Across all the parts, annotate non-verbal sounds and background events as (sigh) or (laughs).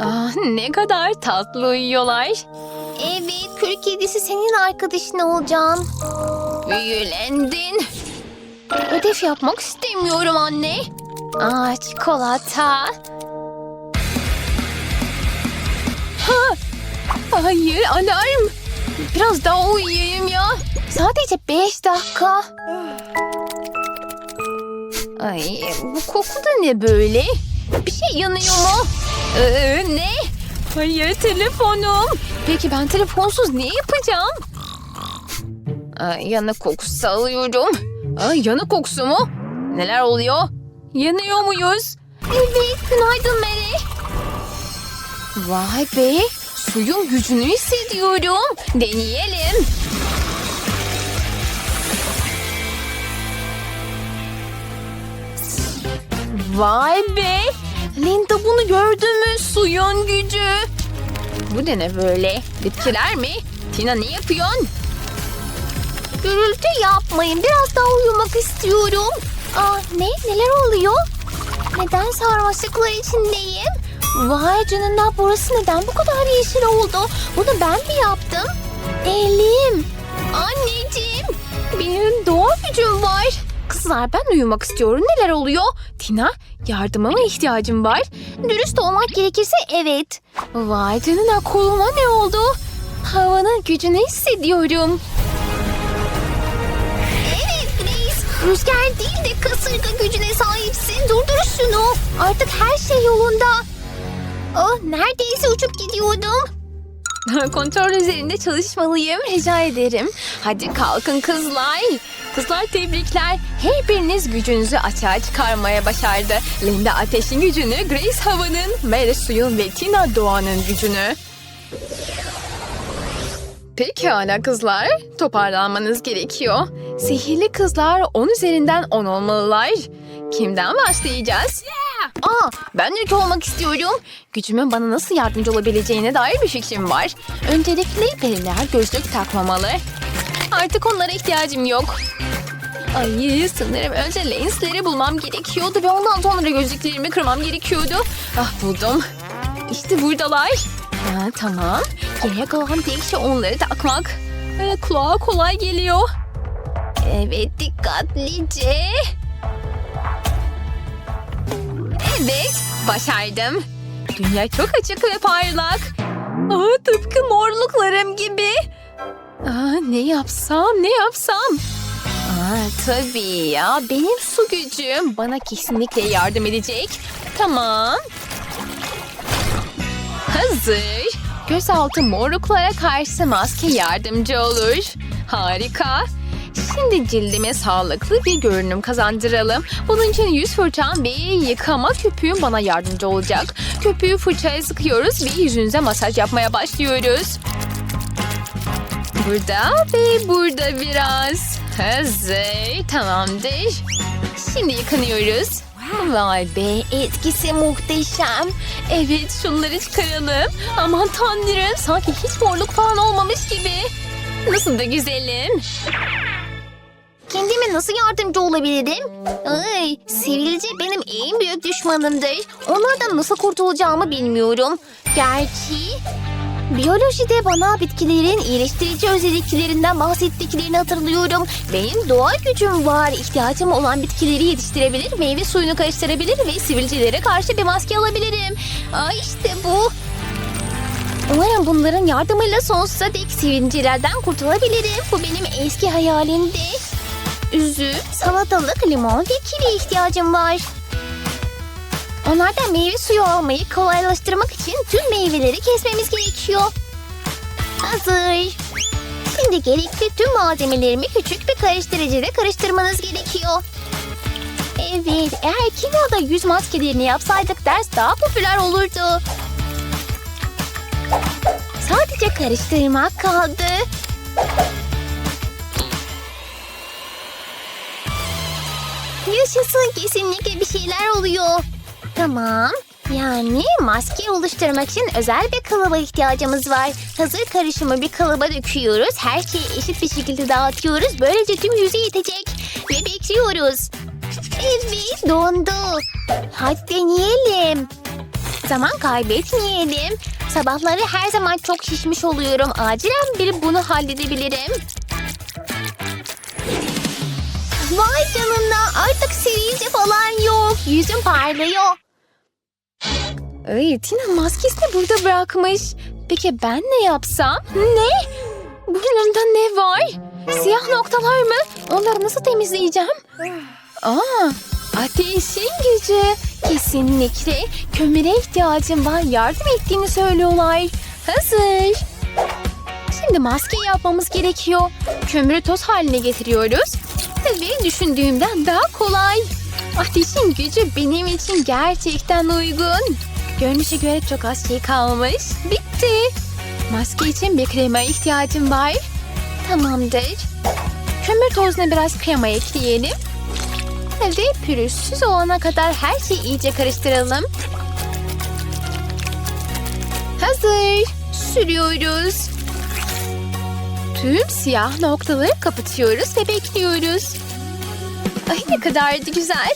Ah, ne kadar tatlı uyuyorlar. Evet, kül kedisi senin arkadaşın olacağım. Büyülendin. Ödev yapmak istemiyorum anne. Aa, çikolata. Hayır alarm. Biraz daha uyuyayım ya. Sadece beş dakika. Ay, bu koku da ne böyle? Bir şey yanıyor mu? Ee, ne? Hayır telefonum. Peki ben telefonsuz ne yapacağım? Ay, yanık kokusu alıyorum. Ay yanık kokusu mu? Neler oluyor? Yanıyor muyuz? Evet, günaydın Mary. Vay be. Suyun gücünü hissediyorum. Deneyelim. Vay be. Linda bunu gördü mü? Suyun gücü. Bu da ne böyle? Bitkiler mi? Tina ne yapıyorsun? Gürültü yapmayın. Biraz daha uyumak istiyorum. Aa, ne? Neler oluyor? Neden sarmaşıklar içindeyim? Vay canına burası neden bu kadar yeşil oldu? Bunu ben mi yaptım? Elim. Anneciğim. Benim doğa gücüm var. Kızlar ben uyumak istiyorum. Neler oluyor? Tina yardıma mı ihtiyacım var? Dürüst olmak gerekirse evet. Vay canına koluma ne oldu? Havanın gücünü hissediyorum. Evet Grace. Rüzgar değil de kasırga gücüne sahipsin. Durdur şunu. Artık her şey yolunda. Oh, neredeyse uçup gidiyordum. (laughs) Kontrol üzerinde çalışmalıyım. Rica ederim. Hadi kalkın kızlar. Kızlar tebrikler. Her biriniz gücünüzü açığa çıkarmaya başardı. Linda ateşin gücünü, Grace havanın, Mary suyun ve Tina doğanın gücünü. Pekala kızlar. Toparlanmanız gerekiyor. Sihirli kızlar 10 üzerinden 10 olmalılar. Kimden başlayacağız? Aa, ben ilk olmak istiyorum. Gücümün bana nasıl yardımcı olabileceğine dair bir fikrim var. Öncelikle periler gözlük takmamalı. Artık onlara ihtiyacım yok. Ay sanırım önce lensleri bulmam gerekiyordu ve ondan sonra gözlüklerimi kırmam gerekiyordu. Ah buldum. İşte buradalar. Ha, tamam. Geriye kalan tek şey onları takmak. Ee, kulağa kolay geliyor. Evet dikkatlice. Evet başardım. Dünya çok açık ve parlak. Aa, tıpkı morluklarım gibi. Aa, ne yapsam ne yapsam? Aa, tabii ya benim su gücüm bana kesinlikle yardım edecek. Tamam. Hazır. Gözaltı morluklara karşı maske yardımcı olur. Harika. Şimdi cildime sağlıklı bir görünüm kazandıralım. Bunun için yüz fırçam ve yıkama köpüğüm bana yardımcı olacak. Köpüğü fırçaya sıkıyoruz ve yüzünüze masaj yapmaya başlıyoruz. Burada ve burada biraz. Hazır. Tamamdır. Şimdi yıkanıyoruz. Vay be etkisi muhteşem. Evet şunları çıkaralım. Aman tanrım sanki hiç morluk falan olmamış gibi. Nasıl da güzelim. Kendime nasıl yardımcı olabilirim? Ay, sivilce benim en büyük düşmanımdır. Onlardan nasıl kurtulacağımı bilmiyorum. Gerçi biyolojide bana bitkilerin iyileştirici özelliklerinden bahsettiklerini hatırlıyorum. Benim doğa gücüm var. İhtiyacım olan bitkileri yetiştirebilir, meyve suyunu karıştırabilir ve sivilcelere karşı bir maske alabilirim. Ay işte bu. Umarım bunların yardımıyla sonsuza dek sivilcelerden kurtulabilirim. Bu benim eski hayalimdi. Üzüm, salatalık, limon ve kivi ihtiyacım var. Onlardan meyve suyu almayı kolaylaştırmak için tüm meyveleri kesmemiz gerekiyor. Hazır. Şimdi gerekli tüm malzemelerimi küçük bir karıştırıcıda karıştırmanız gerekiyor. Evet, eğer kinoda yüz maskelerini yapsaydık ders daha popüler olurdu. Sadece karıştırmak kaldı. Yaşasın kesinlikle bir şeyler oluyor. Tamam. Yani maske oluşturmak için özel bir kalıba ihtiyacımız var. Hazır karışımı bir kalıba döküyoruz. Her şeyi eşit bir şekilde dağıtıyoruz. Böylece tüm yüze yetecek. Ve bekliyoruz. Evet dondu. Hadi deneyelim. Zaman kaybetmeyelim. Sabahları her zaman çok şişmiş oluyorum. Acilen bir bunu halledebilirim. Vay canına sivilce falan yok. Yüzüm parlıyor. Ay, Tina maskesini burada bırakmış. Peki ben ne yapsam? Ne? Burnumda ne var? Siyah noktalar mı? Onları nasıl temizleyeceğim? Aa, ateşin gücü. Kesinlikle kömüre ihtiyacım var. Yardım ettiğini söylüyorlar. Hazır. Şimdi maske yapmamız gerekiyor. Kömürü toz haline getiriyoruz. Ve düşündüğümden daha kolay. Ateşin gücü benim için gerçekten uygun. Görünüşe göre çok az şey kalmış. Bitti. Maske için bir krema ihtiyacım var. Tamamdır. Kömür tozuna biraz krema ekleyelim. Ve pürüzsüz olana kadar her şeyi iyice karıştıralım. Hazır. Sürüyoruz. Tüm siyah noktaları kapatıyoruz ve bekliyoruz. Ay ne kadar da güzel.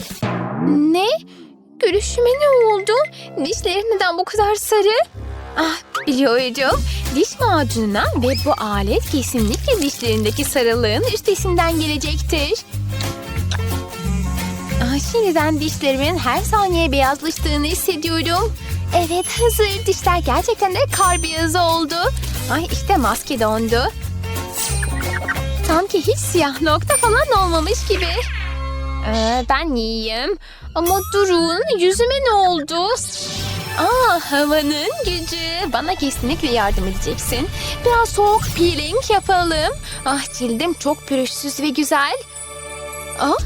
Ne? Görüşüme ne oldu? Dişlerim neden bu kadar sarı? Ah biliyorum. Diş macununa ve bu alet kesinlikle dişlerindeki sarılığın üstesinden gelecektir. Ah, şimdiden dişlerimin her saniye beyazlaştığını hissediyorum. Evet hazır. Dişler gerçekten de kar beyazı oldu. Ay işte maske dondu. Sanki hiç siyah nokta falan olmamış gibi. Ee, ben iyiyim. Ama durun yüzüme ne oldu? Aa havanın gücü. Bana kesinlikle yardım edeceksin. Biraz soğuk peeling yapalım. Ah cildim çok pürüzsüz ve güzel. Aa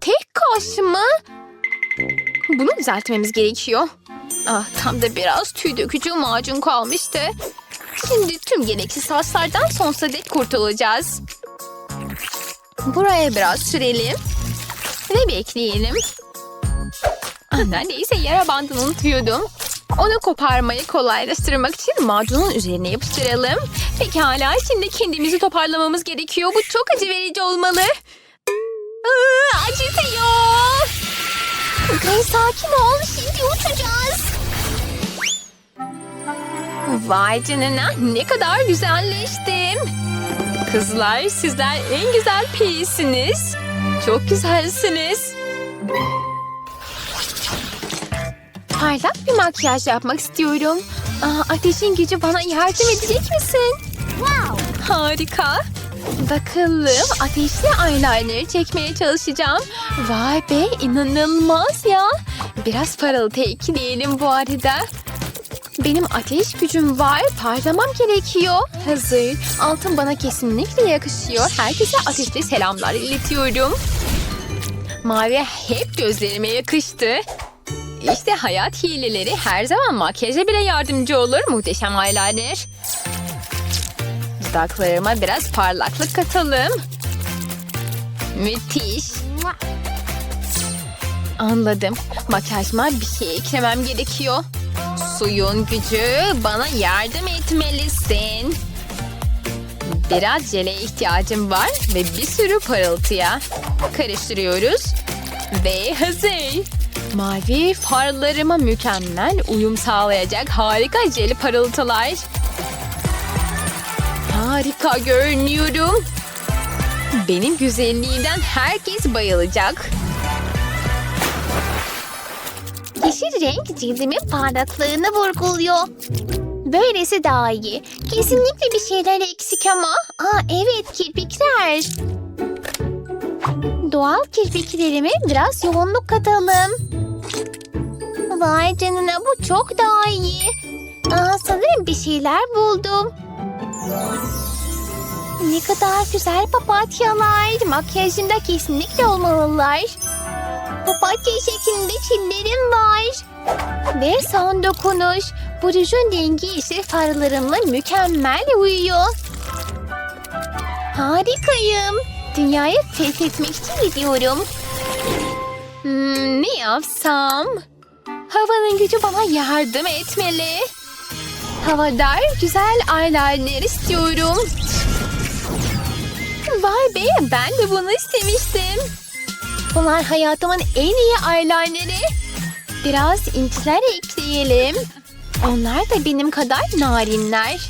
tek kaş mı? Bunu düzeltmemiz gerekiyor. Ah tam da biraz tüy dökücü macun kalmıştı. Şimdi tüm gereksiz saçlardan sonsuza dek kurtulacağız. Buraya biraz sürelim. Ve bekleyelim. Ah, neredeyse yara bandını unutuyordum. Onu koparmayı kolaylaştırmak için macunun üzerine yapıştıralım. Pekala şimdi kendimizi toparlamamız gerekiyor. Bu çok acı verici olmalı. Aa, acıtıyor. Okay, sakin ol. Şimdi uçacağız. Vay canına ne kadar güzelleştim. Kızlar sizler en güzel piyesiniz. Çok güzelsiniz. Parlak bir makyaj yapmak istiyorum. Aa, ateşin gücü bana yardım edecek misin? Wow. Harika. Bakalım ateşli eyeliner çekmeye çalışacağım. Vay be inanılmaz ya. Biraz parıltı ekleyelim bu arada. Benim ateş gücüm var. Parlamam gerekiyor. Hazır. Altın bana kesinlikle yakışıyor. Herkese ateşli selamlar iletiyorum. Mavi hep gözlerime yakıştı. İşte hayat hileleri her zaman makyaja bile yardımcı olur. Muhteşem eyeliner. Dudaklarıma biraz parlaklık katalım. Müthiş. Anladım. Makyajıma bir şey eklemem gerekiyor. Suyun gücü bana yardım etmelisin. Biraz jele ihtiyacım var ve bir sürü parıltıya. Karıştırıyoruz. Ve hazır. Mavi farlarıma mükemmel uyum sağlayacak harika jeli parıltılar. Harika görünüyorum. Benim güzelliğimden herkes bayılacak. Yeşil renk cildimin parlaklığını vurguluyor. Böylesi daha iyi. Kesinlikle bir şeyler eksik ama. Aa evet kirpikler. Doğal kirpiklerime biraz yoğunluk katalım. Vay canına bu çok daha iyi. Aa, sanırım bir şeyler buldum. Ne kadar güzel papatyalar. Makyajımda kesinlikle olmalılar. Papatya şeklinde çillerim var. Ve son dokunuş. Bu rujun rengi yeşil farlarımla mükemmel uyuyor. Harikayım. Dünyayı fethetmek için gidiyorum. Hmm, ne yapsam? Havanın gücü bana yardım etmeli. Havadar güzel eyeliner istiyorum. Vay be ben de bunu istemiştim. Bunlar hayatımın en iyi eyeliner'i. Biraz inciler ekleyelim. Onlar da benim kadar narinler.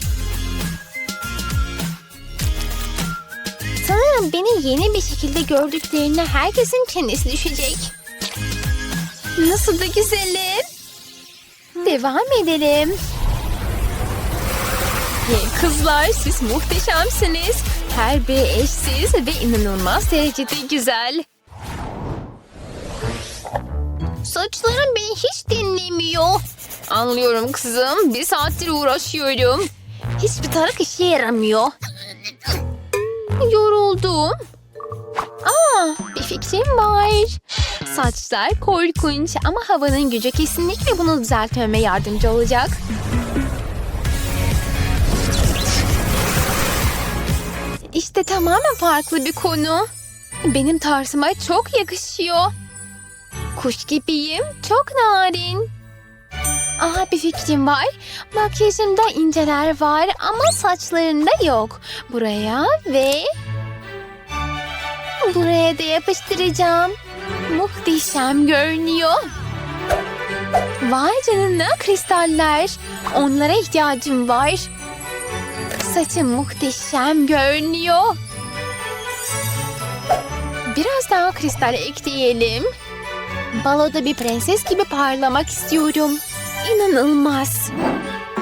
Sanırım beni yeni bir şekilde gördüklerine herkesin çenesi düşecek. Nasıl da güzelim. Devam edelim. Hey kızlar siz muhteşemsiniz. Her biri eşsiz ve inanılmaz derecede güzel. Saçlarım beni hiç dinlemiyor. Anlıyorum kızım. Bir saattir uğraşıyorum. Hiçbir tarak işe yaramıyor. Yoruldum. Aa, bir fikrim var. Saçlar korkunç ama havanın gücü kesinlikle bunu düzeltmeme yardımcı olacak. İşte tamamen farklı bir konu. Benim tarzıma çok yakışıyor. Kuş gibiyim, çok narin. Aha bir fikrim var. Makyajımda inceler var ama saçlarında yok. Buraya ve buraya da yapıştıracağım. Muhteşem görünüyor. Vay canına kristaller. Onlara ihtiyacım var. Saçım muhteşem görünüyor. Biraz daha kristal ekleyelim. Baloda bir prenses gibi parlamak istiyorum. İnanılmaz.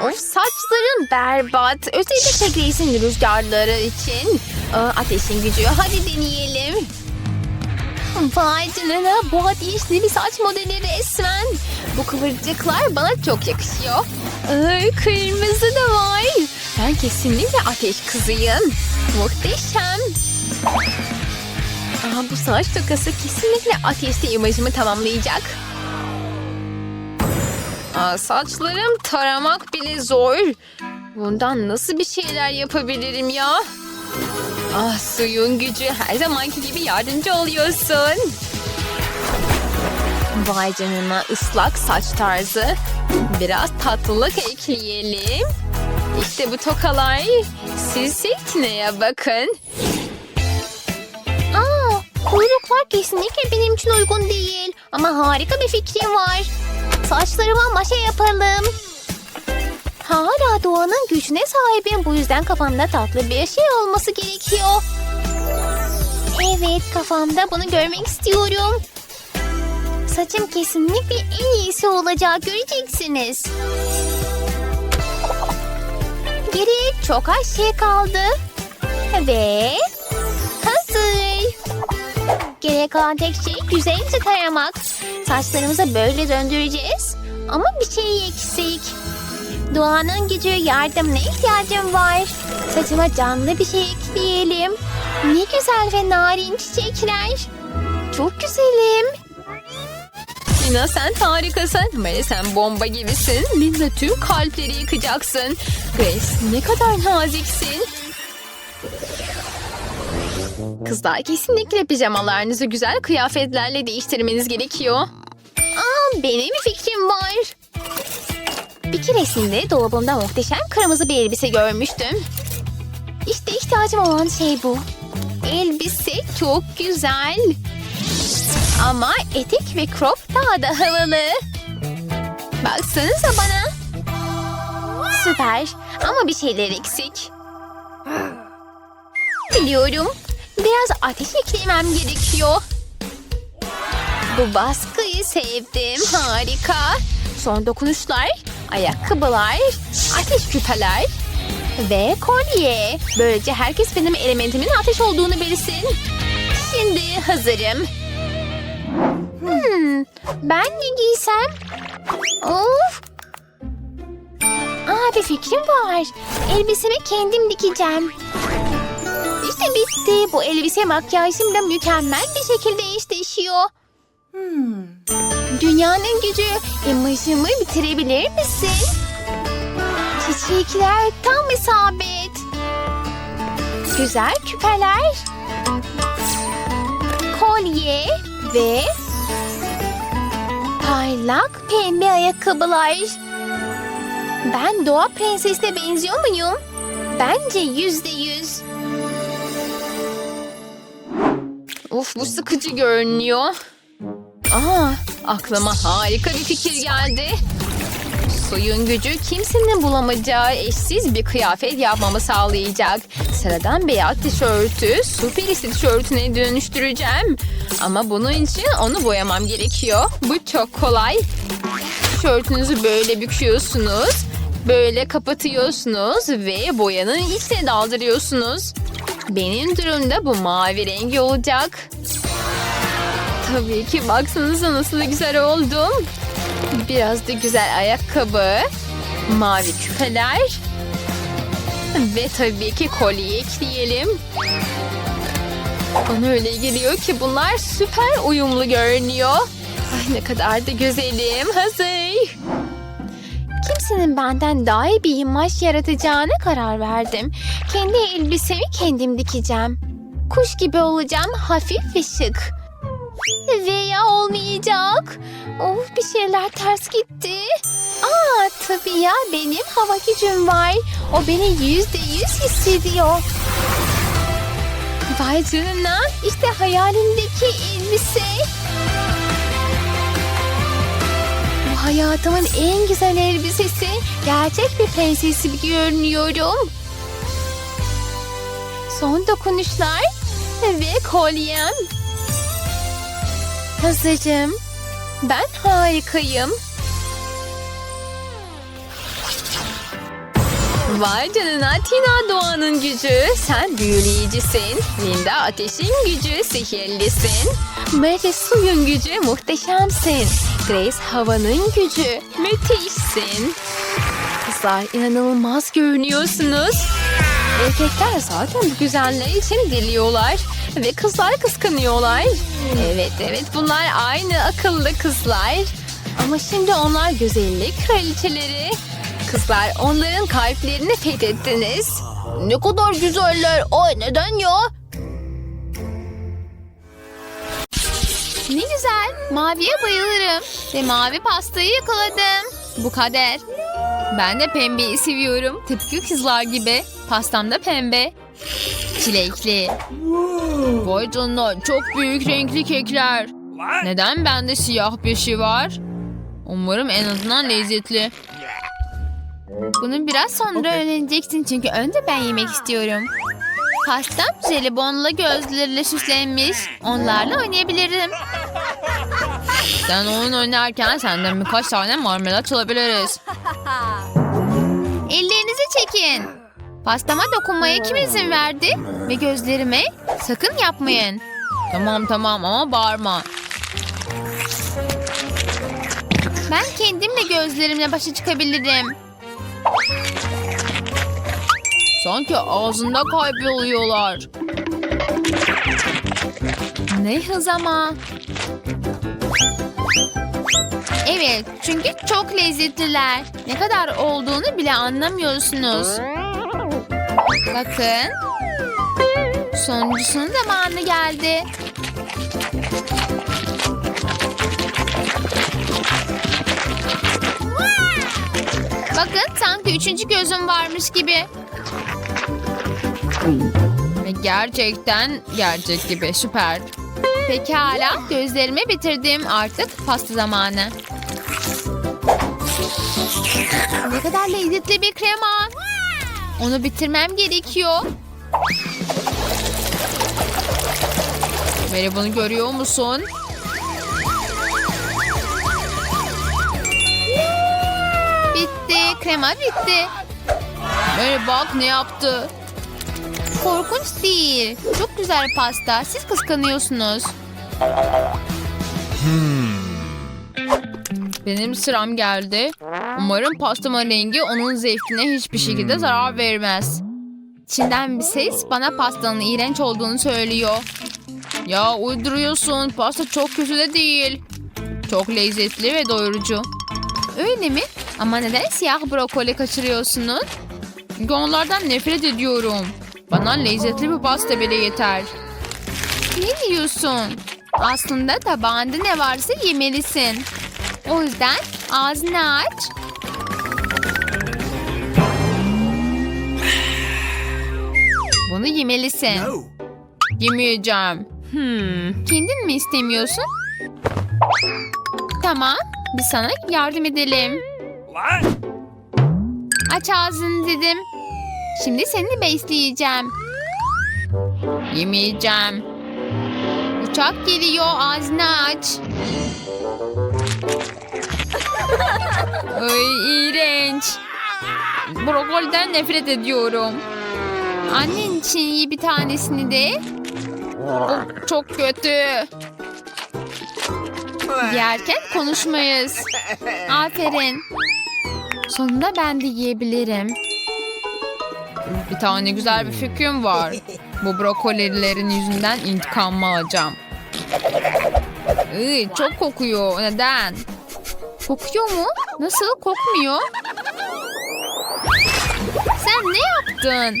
Of saçların berbat. Özellikle Grace'in rüzgarları için. Aa, ateşin gücü. Hadi deneyelim. Vay canına bu ateşli bir saç modeli resmen. Bu kıvırcıklar bana çok yakışıyor. Ay, kırmızı da var. Ben kesinlikle ateş kızıyım. Muhteşem. Aa, bu saç tokası kesinlikle ateşli imajımı tamamlayacak. Aa, saçlarım taramak bile zor. Bundan nasıl bir şeyler yapabilirim ya? Ah suyun gücü her zamanki gibi yardımcı oluyorsun. Vay canına ıslak saç tarzı. Biraz tatlılık ekleyelim. İşte bu tokalar. Siz silkineye bakın. Kuyruklar kesinlikle benim için uygun değil. Ama harika bir fikrim var. Saçlarıma maşa yapalım. Hala doğanın gücüne sahibim. Bu yüzden kafamda tatlı bir şey olması gerekiyor. Evet kafamda bunu görmek istiyorum. Saçım kesinlikle en iyisi olacak göreceksiniz. Geriye çok az şey kaldı. Ve hazır. Geriye kalan tek şey güzelce taramak. Saçlarımızı böyle döndüreceğiz. Ama bir şey eksik. Doğanın gücü yardımına ihtiyacım var. Saçıma canlı bir şey ekleyelim. Ne güzel ve narin çiçekler. Çok güzelim. Tina sen harikasın. Mary sen bomba gibisin. Linda tüm kalpleri yıkacaksın. Grace ne kadar naziksin. Kızlar kesinlikle pijamalarınızı güzel kıyafetlerle değiştirmeniz gerekiyor. Aa, benim fikrim var. Bir keresinde dolabımda muhteşem kırmızı bir elbise görmüştüm. İşte ihtiyacım olan şey bu. Elbise çok güzel. Ama etek ve crop daha da havalı. Baksanıza bana. Süper ama bir şeyler eksik. Biliyorum. Biraz ateş eklemem gerekiyor. Bu baskıyı sevdim. Harika. Son dokunuşlar, ayakkabılar, ateş küpeler ve kolye. Böylece herkes benim elementimin ateş olduğunu bilsin. Şimdi hazırım. Hmm, ben ne giysem? Of. Aa, bir fikrim var. Elbisemi kendim dikeceğim. Bitti. Bu elbise makyajımla mükemmel bir şekilde eşleşiyor. Dünyanın gücü. İmajımı bitirebilir misin? Çiçekler tam isabet. Güzel küpeler. Kolye ve parlak pembe ayakkabılar. Ben doğa prensesine benziyor muyum? Bence yüzde yüz. Of bu sıkıcı görünüyor. Aa, aklıma harika bir fikir geldi. Suyun gücü kimsenin bulamayacağı eşsiz bir kıyafet yapmamı sağlayacak. Sıradan beyaz tişörtü su perisi tişörtüne dönüştüreceğim. Ama bunun için onu boyamam gerekiyor. Bu çok kolay. Tişörtünüzü böyle büküyorsunuz. Böyle kapatıyorsunuz ve boyanın içine daldırıyorsunuz. Benim durumda bu mavi rengi olacak. Tabii ki baksanıza nasıl güzel oldum. Biraz da güzel ayakkabı, mavi küpeler ve tabii ki kolye ekleyelim. Bana öyle geliyor ki bunlar süper uyumlu görünüyor. Ay ne kadar da güzelim. Hazır. Kimsenin benden daha iyi bir imaj yaratacağına karar verdim. Kendi elbisemi kendim dikeceğim. Kuş gibi olacağım, hafif ve şık. Veya olmayacak. Of bir şeyler ters gitti. Aa tabii ya benim hava gücüm var. O beni yüzde yüz hissediyor. Vay canına işte hayalimdeki elbise. Hayatımın en güzel elbisesi. Gerçek bir prensesi gibi görünüyorum. Son dokunuşlar ve kolyem. Hazırım. Ben harikayım. Vay canına Tina Doğan'ın gücü. Sen büyüleyicisin. Linda Ateş'in gücü. Sihirlisin. Mary suyun gücü. Muhteşemsin. Grace havanın gücü. Müthişsin. Kızlar inanılmaz görünüyorsunuz. Erkekler zaten bu güzelliği için diliyorlar. Ve kızlar kıskanıyorlar. Evet evet bunlar aynı akıllı kızlar. Ama şimdi onlar güzellik kraliçeleri. Kızlar onların kalplerini fethettiniz. Ne kadar güzeller. Ay neden ya? Ne güzel. Maviye bayılırım. Ve mavi pastayı yakaladım. Bu kader. Ben de pembeyi seviyorum. Tıpkı kızlar gibi. Pastam da pembe. Çilekli. Vay canına çok büyük renkli kekler. Neden bende siyah bir şey var? Umarım en azından lezzetli. Bunu biraz sonra öğreneceksin çünkü önce ben yemek istiyorum. Pastam jelibonla gözleriyle süslenmiş. Onlarla oynayabilirim. Sen oyun oynarken senden birkaç tane marmelat çalabiliriz. Ellerinizi çekin. Pastama dokunmaya kim izin verdi? Ve gözlerime sakın yapmayın. Tamam tamam ama bağırma. Ben kendimle gözlerimle başa çıkabilirim. Sanki ağzında kayboluyorlar. Ne hız ama. Evet çünkü çok lezzetliler. Ne kadar olduğunu bile anlamıyorsunuz. Bakın. Sonuncusunun zamanı geldi. Bakın sanki üçüncü gözüm varmış gibi. Gerçekten gerçek gibi süper. Pekala gözlerimi bitirdim artık pasta zamanı. Ne kadar lezzetli bir krema. Onu bitirmem gerekiyor. Mary bunu görüyor musun? Bitti krema bitti. Mary bak ne yaptı. Korkunç değil. Çok güzel pasta. Siz kıskanıyorsunuz. Benim sıram geldi. Umarım pastamın rengi onun zevkine hiçbir şekilde zarar vermez. İçinden bir ses bana pastanın iğrenç olduğunu söylüyor. Ya uyduruyorsun. Pasta çok kötü de değil. Çok lezzetli ve doyurucu. Öyle mi? Ama neden siyah brokoli kaçırıyorsunuz? Çünkü onlardan nefret ediyorum. Bana lezzetli bir pasta bile yeter. Ne diyorsun? Aslında tabağında ne varsa yemelisin. O yüzden ağzını aç. Bunu yemelisin. Yemeyeceğim. Hmm, kendin mi istemiyorsun? Tamam, biz sana yardım edelim. Aç ağzını dedim. Şimdi seni besleyeceğim. Yemeyeceğim. Uçak geliyor ağzını aç. Ay iğrenç. Brokoliden nefret ediyorum. Annen için iyi bir tanesini de. Bu çok kötü. Yerken konuşmayız. Aferin. Sonunda ben de yiyebilirim. Bir tane güzel bir fikrim var. Bu brokolilerin yüzünden intikam alacağım. Iy, çok kokuyor. Neden? Kokuyor mu? Nasıl? Kokmuyor. Sen ne yaptın?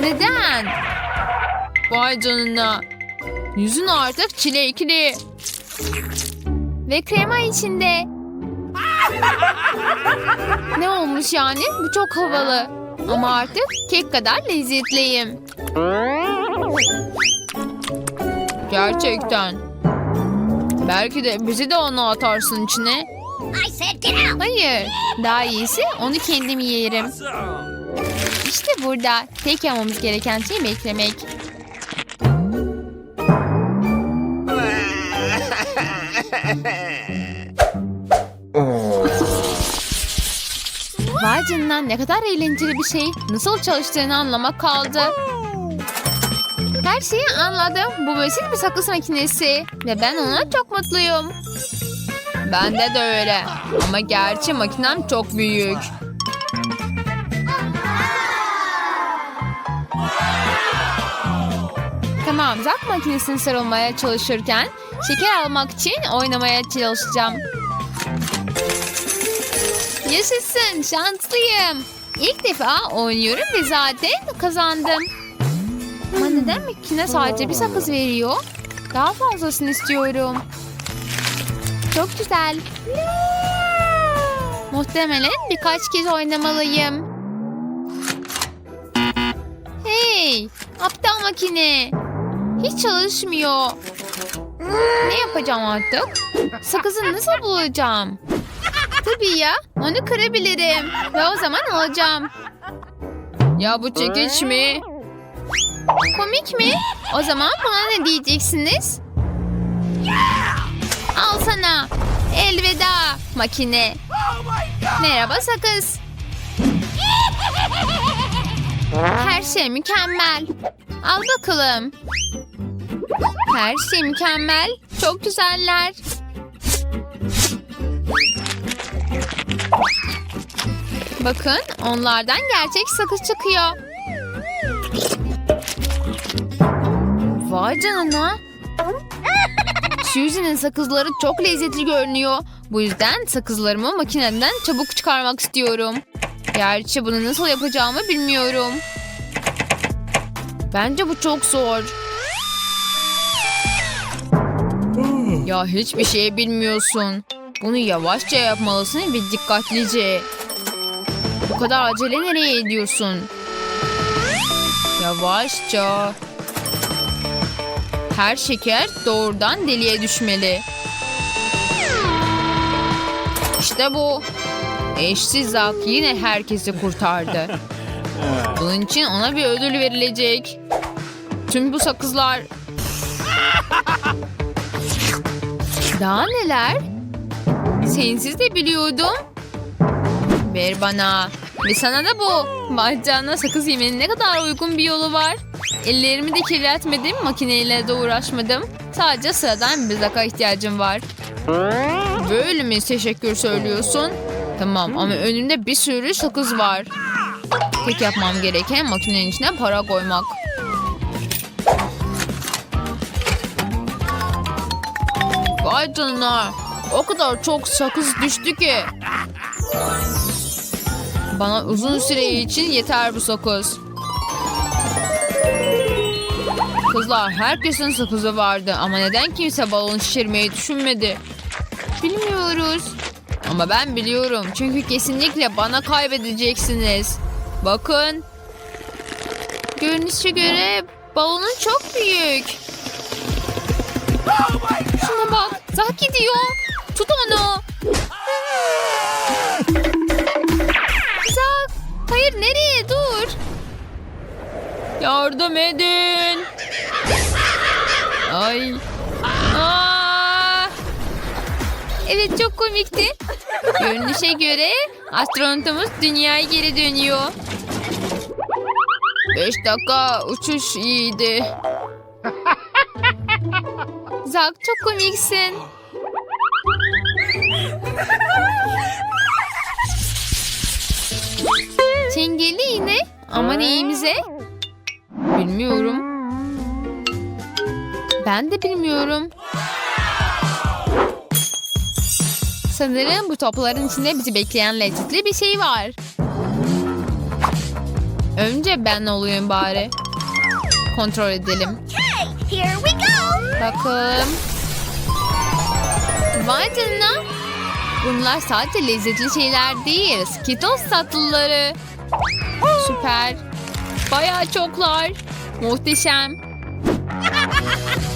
Neden? Vay canına. Yüzün artık çilekli. Ve krema içinde. ne olmuş yani? Bu çok havalı. Ama artık kek kadar lezzetliyim. Gerçekten. Belki de bizi de onu atarsın içine. Hayır. Daha iyisi onu kendim yerim. İşte burada. Tek yapmamız gereken şey beklemek. Vay canına ne kadar eğlenceli bir şey. Nasıl çalıştığını anlamak kaldı. Her şeyi anladım. Bu basit bir sakız makinesi. Ve ben ona çok mutluyum. Bende de öyle. Ama gerçi makinem çok büyük. Tamam, zak makinesini sarılmaya çalışırken şeker almak için oynamaya çalışacağım. Yaşasın, şanslıyım. İlk defa oynuyorum ve zaten kazandım. Ama neden makine sadece bir sakız veriyor? Daha fazlasını istiyorum. Çok güzel. Muhtemelen birkaç kez oynamalıyım. Hey, aptal makine. Hiç çalışmıyor. Ne yapacağım artık? Sakızı nasıl bulacağım? Tabii ya, onu kırabilirim. Ve o zaman alacağım. Ya bu çekiç mi? Komik mi? O zaman buna ne diyeceksiniz? Al sana. Elveda makine. Merhaba sakız. Her şey mükemmel. Al bakalım. Her şey mükemmel. Çok güzeller. Bakın onlardan gerçek sakız çıkıyor. Vay canına. Suzy'nin sakızları çok lezzetli görünüyor. Bu yüzden sakızlarımı makineden çabuk çıkarmak istiyorum. Gerçi bunu nasıl yapacağımı bilmiyorum. Bence bu çok zor. Ya hiçbir şey bilmiyorsun. Bunu yavaşça yapmalısın ve dikkatlice. Bu kadar acele nereye ediyorsun? Yavaşça. Her şeker doğrudan deliğe düşmeli. İşte bu. Eşsiz Zak yine herkesi kurtardı. (laughs) Bunun için ona bir ödül verilecek. Tüm bu sakızlar... Daha neler? Sensiz de biliyordum. Ver bana. Ve sana da bu. Bacağına sakız yemenin ne kadar uygun bir yolu var. Ellerimi de kirletmedim, makineyle de uğraşmadım. Sadece sıradan bir zaka ihtiyacım var. Böyle mi teşekkür söylüyorsun? Tamam ama önümde bir sürü sakız var. Tek yapmam gereken makinenin içine para koymak. Vay canına. O kadar çok sakız düştü ki. Bana uzun süre için yeter bu sakız. Kızlar herkesin sakızı vardı ama neden kimse balon şişirmeyi düşünmedi? Bilmiyoruz. Ama ben biliyorum çünkü kesinlikle bana kaybedeceksiniz. Bakın. Görünüşe göre balonun çok büyük. Şuna bak. Zak gidiyor. Tut onu. Hayır nereye? Dur. Yardım edin. Ay. Aa! Evet çok komikti. Görünüşe göre astronotumuz dünyaya geri dönüyor. Beş dakika uçuş iyiydi. Zak çok komiksin. Çengeli iğne ama neyimize? Bilmiyorum. Ben de bilmiyorum. Sanırım bu topların içinde bizi bekleyen lezzetli bir şey var. Önce ben olayım bari. Kontrol edelim. Here we go. Bakalım. Vay canına. Bunlar sadece lezzetli şeyler değil. Skittles tatlıları. Süper. Bayağı çoklar. Muhteşem.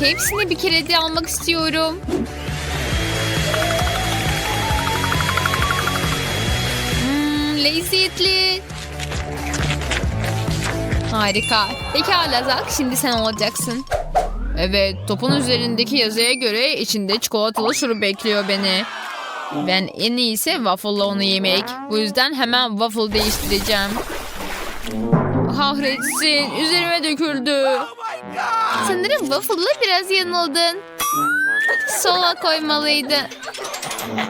Hepsini bir kere de almak istiyorum. Hmm, lezzetli. Harika. Pekala Zak, şimdi sen olacaksın. Evet, topun üzerindeki yazıya göre içinde çikolatalı şurup bekliyor beni. Ben en iyisi waffle'la onu yemek. Bu yüzden hemen waffle değiştireceğim. Kahretsin, üzerime döküldü. Sanırım waffle'la biraz yanıldın. Sola koymalıydı.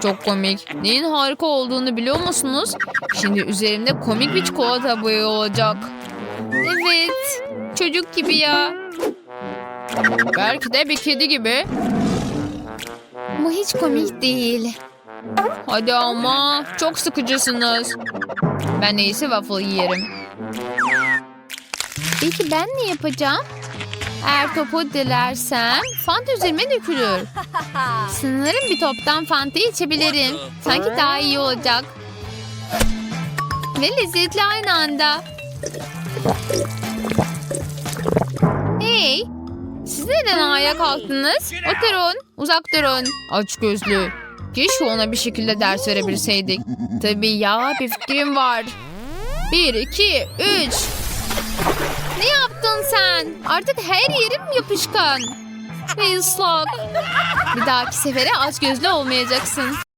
Çok komik. Neyin harika olduğunu biliyor musunuz? Şimdi üzerimde komik bir çikolata boyu olacak. Evet, çocuk gibi ya. Belki de bir kedi gibi. Bu hiç komik değil. Hadi ama çok sıkıcısınız. Ben iyisi waffle yerim. Peki ben ne yapacağım? Eğer topu dilersem fanta üzerime dökülür. Sanırım bir toptan fanta içebilirim. Sanki daha iyi olacak. Ve lezzetli aynı anda. Hey, siz neden ayağa kalktınız? Oturun, uzak durun. Aç gözlü. Keşke ona bir şekilde ders verebilseydik. Tabii ya, bir fikrim var. Bir, iki, üç. Ne yaptın sen? Artık her yerim yapışkan. Ve ıslak. Bir dahaki sefere aç gözlü olmayacaksın.